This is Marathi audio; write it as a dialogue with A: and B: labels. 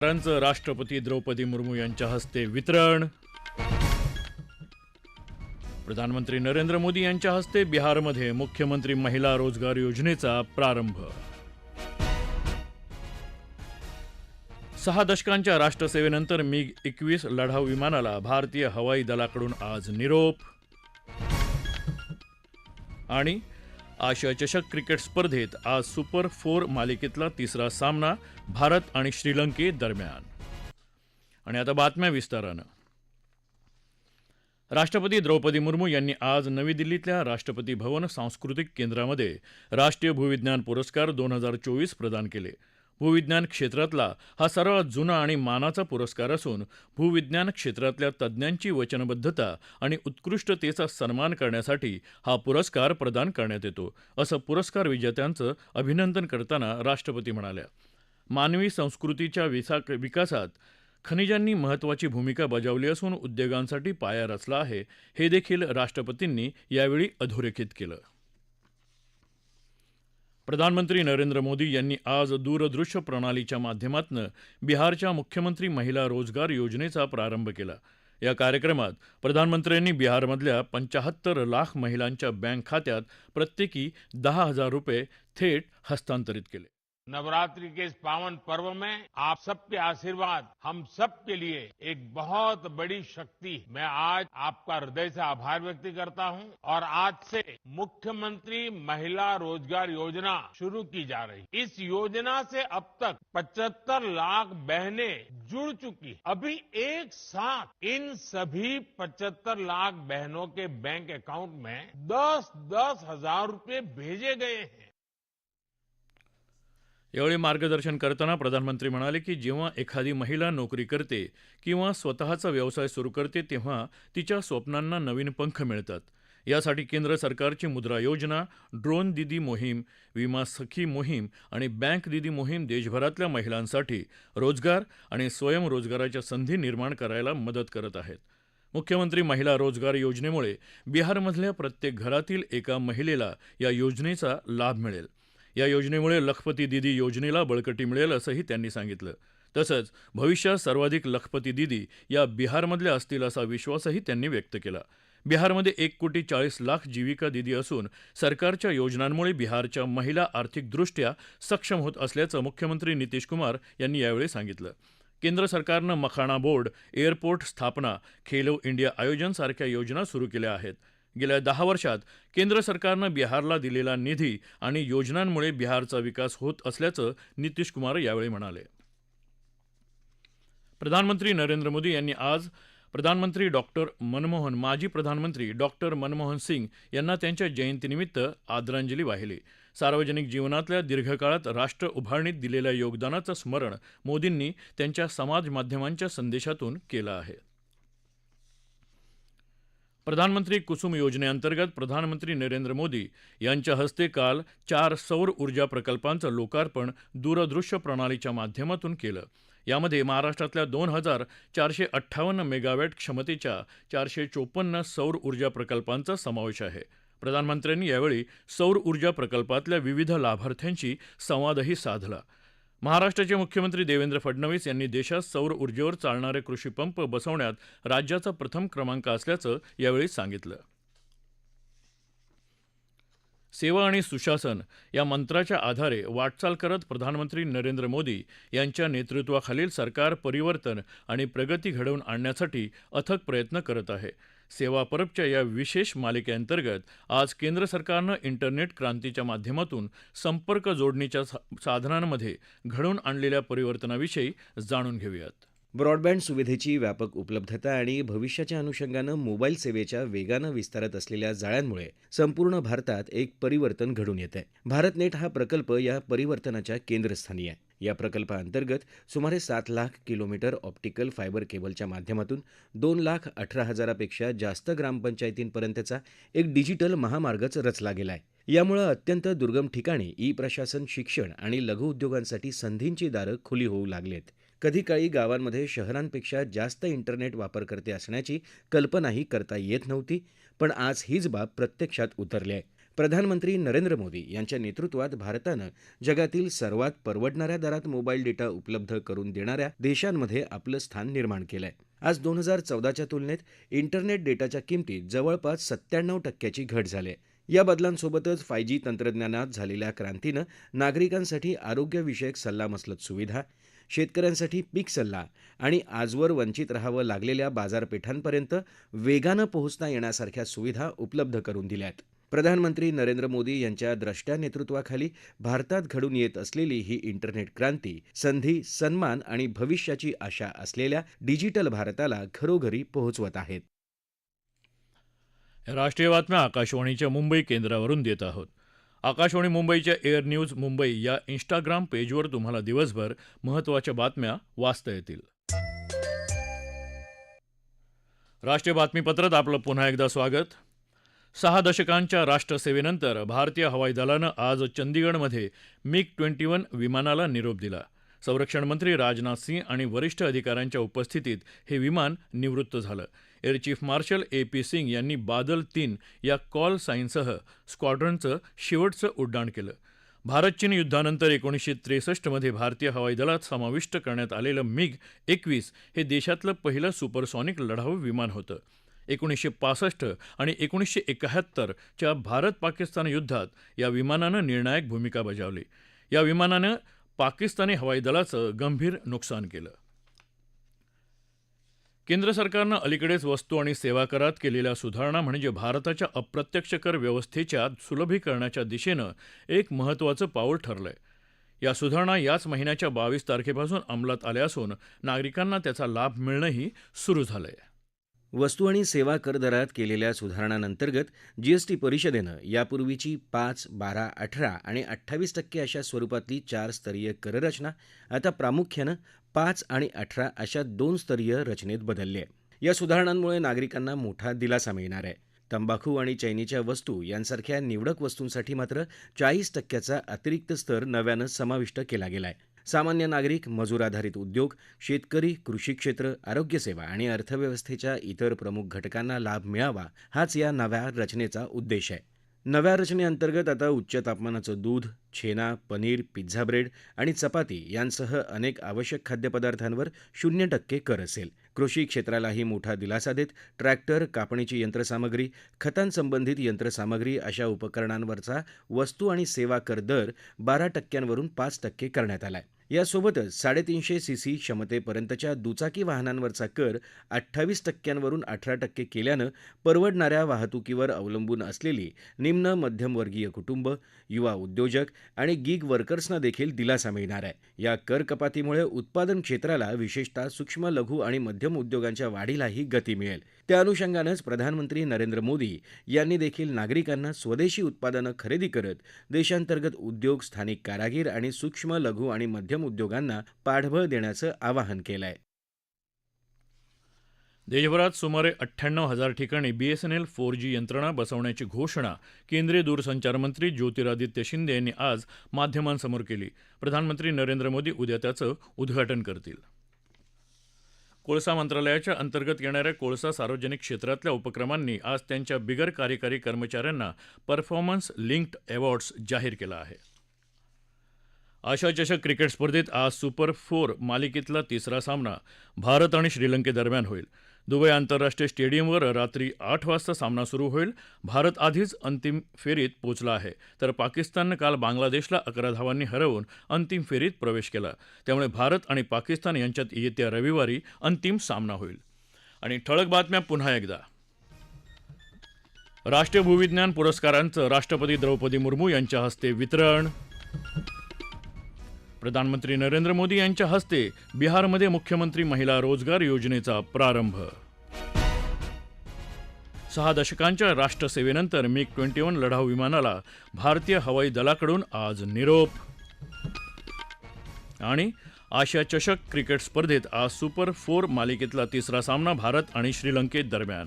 A: पुरस्कारांचं राष्ट्रपती द्रौपदी मुर्मू यांच्या हस्ते वितरण. प्रधानमंत्री नरेंद्र मोदी यांच्या हस्ते बिहारमध्ये मुख्यमंत्री महिला रोजगार योजनेचा प्रारंभ. सहा दशकांच्या राष्ट्रसेवेनंतर मिग एकवीस लढाऊ विमानाला भारतीय हवाई दलाकडून आज निरोप. आणि आशिया चषक क्रिकेट स्पर्धेत आज सुपर फोर मालिकेतला तिसरा सामना भारत आणि श्रीलंके दरम्यान. आणि आता बातम्या विस्तारानं. राष्ट्रपती द्रौपदी मुर्मू यांनी आज नवी दिल्लीतल्या राष्ट्रपती भवन सांस्कृतिक केंद्रामध्ये राष्ट्रीय भूविज्ञान पुरस्कार दोन हजार चोवीस प्रदान केले. भूविज्ञान क्षेत्रातला हा सर्वात जुना आणि मानाचा पुरस्कार असून भूविज्ञान क्षेत्रातल्या तज्ज्ञांची वचनबद्धता आणि उत्कृष्टतेचा सन्मान करण्यासाठी हा पुरस्कार प्रदान करण्यात येतो असं पुरस्कार विजेत्यांचं अभिनंदन करताना राष्ट्रपती म्हणाल्या. मानवी संस्कृतीच्या विसा विकासात खनिजांनी महत्त्वाची भूमिका बजावली असून उद्योगांसाठी पाया रचला आहे हे देखील राष्ट्रपतींनी यावेळी अधोरेखित केलं. प्रधानमंत्री नरेंद्र मोदी यांनी आज दूरदृश्य प्रणालीच्या माध्यमातून बिहारच्या मुख्यमंत्री महिला रोजगार योजनेचा प्रारंभ केला. या कार्यक्रमात प्रधानमंत्र्यांनी बिहारमधल्या पंचाहत्तर लाख महिलांच्या बँक खात्यात प्रत्येकी दहा हजार रुपये थेट हस्तांतरित केले.
B: नवरात्रि के इस पावन पर्व में आप सबके आशीर्वाद, हम सब के लिए एक बहुत बड़ी शक्ति है। मैं आज आपका हृदय से आभार व्यक्त करता हूँ और आज से मुख्यमंत्री महिला रोज़गार योजना शुरू की जा रही इस योजना से अब तक 75 लाख बहनें जुड़ चुकी अभी एक साथ इन सभी 75 लाख बहनों के बैंक अकाउंट में दस दस हज़ार रुपए भेजे गए हैं।
A: यावेळी मार्गदर्शन करताना प्रधानमंत्री म्हणाले की जेव्हा एखादी महिला नोकरी करते किंवा स्वतःचा व्यवसाय सुरू करते तेव्हा तिच्या स्वप्नांना नवीन पंख मिळतात. यासाठी केंद्र सरकारची मुद्रा योजना ड्रोन दिदी मोहीम विमा सखी मोहीम आणि बँक दिदी मोहीम देशभरातल्या महिलांसाठी रोजगार आणि स्वयंरोजगाराच्या संधी निर्माण करायला मदत करत आहेत. मुख्यमंत्री महिला रोजगार योजनेमुळे बिहारमधल्या प्रत्येक घरातील एका महिलेला या योजनेचा लाभ मिळेल. या योजनेमुळे लखपती दिदी योजनेला बळकटी मिळेल असंही त्यांनी सांगितलं. तसंच भविष्यात सर्वाधिक लखपती दिदी या बिहारमधल्या असतील असा विश्वासही त्यांनी व्यक्त केला. बिहारमध्ये एक कोटी चाळीस लाख जीविका दिदी असून सरकारच्या योजनांमुळे बिहारच्या महिला आर्थिकदृष्ट्या सक्षम होत असल्याचं मुख्यमंत्री नितीश कुमार यांनी यावेळी सांगितलं. केंद्र सरकारनं मखाणा बोर्ड एअरपोर्ट स्थापना खेलो इंडिया आयोजन सारख्या योजना सुरू केल्या आहेत. गेल्या दहा वर्षात केंद्र सरकारनं बिहारला दिलेला निधी आणि योजनांमुळे बिहारचा विकास होत असल्याचं नितीश कुमार यावेळी म्हणाले. प्रधानमंत्री नरेंद्र मोदी यांनी आज प्रधानमंत्री डॉक्टर मनमोहन माजी प्रधानमंत्री डॉक्टर मनमोहन सिंग यांना त्यांच्या जयंतीनिमित्त आदरांजली वाहिली. सार्वजनिक जीवनातल्या दीर्घकाळात राष्ट्र उभारणीत दिलेल्या योगदानाचं स्मरण मोदींनी त्यांच्या समाज माध्यमांच्या संदेशातून केलं आहे. प्रधानमंत्री कुसुम योजनेअंतर्गत प्रधानमंत्री नरेंद्र मोदी यांच्या हस्ते काल चार सौर ऊर्जा प्रकल्पांचं लोकार्पण दूरदृश्य प्रणालीच्या माध्यमातून केलं. यामध्ये महाराष्ट्रातल्या दोन हजार चारशे अठ्ठावन्न मेगावॅट क्षमतेच्या चारशे चोपन्न सौर ऊर्जा प्रकल्पांचा समावेश आहे. प्रधानमंत्र्यांनी यावेळी सौर ऊर्जा प्रकल्पातल्या विविध लाभार्थ्यांशी संवादही साधला. महाराष्ट्राचे मुख्यमंत्री देवेंद्र फडणवीस यांनी देशात सौर ऊर्जेवर चालणारे कृषीपंप बसवण्यात राज्याचा प्रथम क्रमांक असल्याचं यावेळी सांगितलं. सेवा आणि सुशासन या मंत्राच्या आधारे वाटचाल करत प्रधानमंत्री नरेंद्र मोदी यांच्या नेतृत्वाखालील सरकार परिवर्तन आणि प्रगती घडवून आणण्यासाठी अथक प्रयत्न करत आहे. सेवा परबच्या या विशेष मालिकेअंतर्गत आज केंद्र सरकारनं इंटरनेट क्रांतीच्या माध्यमातून संपर्क जोडणीच्या साधनांमध्ये घडवून आणलेल्या परिवर्तनाविषयी जाणून घेऊयात.
C: ब्रॉडबँड सुविधेची व्यापक उपलब्धता आणि भविष्याच्या अनुषंगानं मोबाईल सेवेच्या वेगानं विस्तारत असलेल्या जाळ्यांमुळे संपूर्ण भारतात एक परिवर्तन घडून येत आहे भारतनेट हा प्रकल्प या परिवर्तनाच्या केंद्रस्थानी आहे. या प्रकल्पाअंतर्गत सुमारे सात लाख किलोमीटर ऑप्टिकल फायबर केबलच्या माध्यमातून दोन लाख अठरा हजारापेक्षा जास्त ग्रामपंचायतींपर्यंतचा एक डिजिटल महामार्गच रचला गेला आहे यामुळे अत्यंत दुर्गम ठिकाणी ई प्रशासन शिक्षण आणि लघुउद्योगांसाठी संधींची दारं खुली होऊ लागलेत. कधी काळी गावांमध्ये शहरांपेक्षा जास्त इंटरनेट वापरकर्ते असण्याची कल्पनाही करता येत नव्हती पण आज हीच बाब प्रत्यक्षात उतरली आहे. प्रधानमंत्री नरेंद्र मोदी यांच्या नेतृत्वात भारतानं जगातील सर्वात परवडणाऱ्या दरात मोबाईल डेटा उपलब्ध करून देणाऱ्या देशांमध्ये आपलं स्थान निर्माण केलं आहे आज दोन हजार चौदाच्या तुलनेत इंटरनेट डेटाच्या किमतीत जवळपास सत्त्याण्णव टक्क्याची घट झाली आहे या बदलांसोबतच फाय जी तंत्रज्ञानात झालेल्या क्रांतीनं नागरिकांसाठी आरोग्यविषयक सल्लामसलत सुविधा शेतकऱ्यांसाठी पीक सल्ला आणि आजवर वंचित राहावं लागलेल्या बाजारपेठांपर्यंत वेगानं पोहोचता येण्यासारख्या सुविधा उपलब्ध करून दिल्या आहेत प्रधानमंत्री नरेंद्र मोदी यांच्या द्रष्ट्या नेतृत्वाखाली भारतात घडून येत असलेली ही इंटरनेट क्रांती संधी सन्मान आणि भविष्याची आशा असलेल्या डिजिटल भारताला घरोघरी पोहोचवत आहेत.
A: राष्ट्रीय बातम्या आकाशवाणीच्या मुंबई केंद्रावरून देत आहोत. आकाशवाणी मुंबईच्या एअर न्यूज मुंबई या इंस्टाग्राम पेजवर तुम्हाला दिवसभर महत्त्वाच्या बातम्या वाचता येतील. राष्ट्रीय बातमीपत्रात आपलं पुन्हा एकदा स्वागत. सहा दशकांच्या राष्ट्रसेवेनंतर भारतीय हवाई दलानं आज चंदीगडमधे मिग ट्वेंटी वन विमानाला निरोप दिला. संरक्षण मंत्री राजनाथ सिंह आणि वरिष्ठ अधिकाऱ्यांच्या उपस्थितीत हे विमान निवृत्त झालं. Air chief marshal A P Singh यांनी बादल तीन या कॉल साईनसह स्क्वॉड्रनचं शेवटचं उड्डाण केलं. भारत चीन युद्धानंतर एकोणीसशे त्रेसष्टमध्ये भारतीय हवाई दलात समाविष्ट करण्यात आलेलं मिग एकवीस हे देशातलं पहिलं सुपरसॉनिक लढाऊ विमान होतं. एकोणीसशे पासष्ट आणि एकोणीसशे एकाहत्तरच्या भारत पाकिस्तान युद्धात या विमानानं निर्णायक भूमिका बजावली. या विमानानं पाकिस्तानी हवाई दलाचं गंभीर नुकसान केलं. केंद्र सरकारनं अलीकडेच वस्तू आणि सेवा करात केलेल्या सुधारणा म्हणजे भारताच्या अप्रत्यक्ष कर व्यवस्थेच्या सुलभीकरणाच्या दिशेनं एक महत्त्वाचं पाऊल ठरलंय. या सुधारणा याच महिन्याच्या बावीस तारखेपासून अंमलात आल्या असून नागरिकांना त्याचा लाभ मिळणंही सुरू झालंय.
C: वस्तू आणि सेवा कर दरात केलेल्या सुधारणांअंतर्गत जीएसटी परिषदेनं यापूर्वीची पाच बारा अठरा आणि अठ्ठावीस टक्के अशा स्वरूपातली चार स्तरीय कररचना आता प्रामुख्यानं पाच आणि अठरा अशा दोन स्तरीय रचनेत बदलली आहे. या सुधारणांमुळे नागरिकांना मोठा दिलासा मिळणार आहे. तंबाखू आणि चैनीच्या वस्तू यांसारख्या निवडक वस्तूंसाठी मात्र चाळीस टक्क्याचा अतिरिक्त स्तर नव्यानं समाविष्ट केला गेला आहे. सामान्य नागरिक मजूर आधारित उद्योग शेतकरी कृषी क्षेत्र आरोग्यसेवा आणि अर्थव्यवस्थेच्या इतर प्रमुख घटकांना लाभ मिळावा हाच या नव्या रचनेचा उद्देश आहे. नव्या रचनेअंतर्गत आता उच्च तापमानाचं दूध छेना पनीर पिझ्झा ब्रेड आणि चपाती यांसह अनेक आवश्यक खाद्यपदार्थांवर शून्य टक्के कर असेल. कृषी क्षेत्रालाही मोठा दिलासा देत ट्रॅक्टर कापणीची यंत्रसामग्री खतांसंबंधित यंत्रसामग्री अशा उपकरणांवरचा वस्तू आणि सेवा कर दर बारा टक्क्यांवरून पाच टक्के करण्यात आलाय. यासोबतच साडेतीनशे सीसी क्षमतेपर्यंतच्या दुचाकी वाहनांवरचा कर अठ्ठावीस टक्क्यांवरून अठरा टक्के केल्यानं परवडणाऱ्या वाहतुकीवर अवलंबून असलेली निम्न मध्यमवर्गीय कुटुंब युवा उद्योजक आणि गिग वर्कर्सना देखील दिलासा मिळणार आहे. या कर कपातीमुळे उत्पादन क्षेत्राला विशेषतः सूक्ष्म लघु आणि मध्यम उद्योगांच्या वाढीलाही गती मिळेल. त्या अनुषंगानंच प्रधानमंत्री नरेंद्र मोदी यांनी देखील नागरिकांना स्वदेशी उत्पादनं खरेदी करत देशांतर्गत उद्योग स्थानिक कारागीर आणि सूक्ष्म लघु आणि मध्यम उद्योगांना पाठबळ देण्याचं आवाहन केलं आहे
A: देशभरात सुमारे अठ्ठ्याण्णव हजार ठिकाणी बीएसएनएल फोर जी यंत्रणा बसवण्याची घोषणा केंद्रीय दूरसंचार मंत्री ज्योतिरादित्य शिंदे यांनी आज माध्यमांसमोर केली. प्रधानमंत्री नरेंद्र मोदी उद्या त्याचं उद्घाटन करतील. कोळसा मंत्रालयाच्या अंतर्गत येणाऱ्या कोळसा सार्वजनिक क्षेत्रातल्या उपक्रमांनी आज त्यांच्या बिगर कार्यकारी कर्मचाऱ्यांना परफॉर्मन्स लिंक्ड अवॉर्ड्स जाहीर केला आहे. आशिया चषक क्रिकेट स्पर्धेत आज सुपर फोर मालिकेतला तिसरा सामना भारत आणि श्रीलंकेदरम्यान होईल. दुबई आंतरराष्ट्रीय स्टेडियमवर रात्री आठ वाजता सामना सुरू होईल. भारत आधीच अंतिम फेरीत पोचला आहे. तर पाकिस्ताननं काल बांगलादेशला अकरा धावांनी हरवून अंतिम फेरीत प्रवेश केला. त्यामुळे भारत आणि पाकिस्तान यांच्यात येत्या रविवारी अंतिम सामना होईल. आणि ठळक बातम्या पुन्हा एकदा. राष्ट्रीय भूविज्ञान पुरस्कारांचं राष्ट्रपती द्रौपदी मुर्मू यांच्या हस्ते वितरण प्रधानमंत्री नरेंद्र मोदी यांच्या हस्ते बिहारमध्ये मुख्यमंत्री महिला रोजगार योजनेचा प्रारंभ. सहा दशकांच्या राष्ट्रसेवेनंतर मिग ट्वेंटी वन लढाऊ विमानाला भारतीय हवाई दलाकडून आज निरोप. आणि आशिया चषक क्रिकेट स्पर्धेत आज सुपर फोर मालिकेतला तिसरा सामना भारत आणि श्रीलंकेत दरम्यान.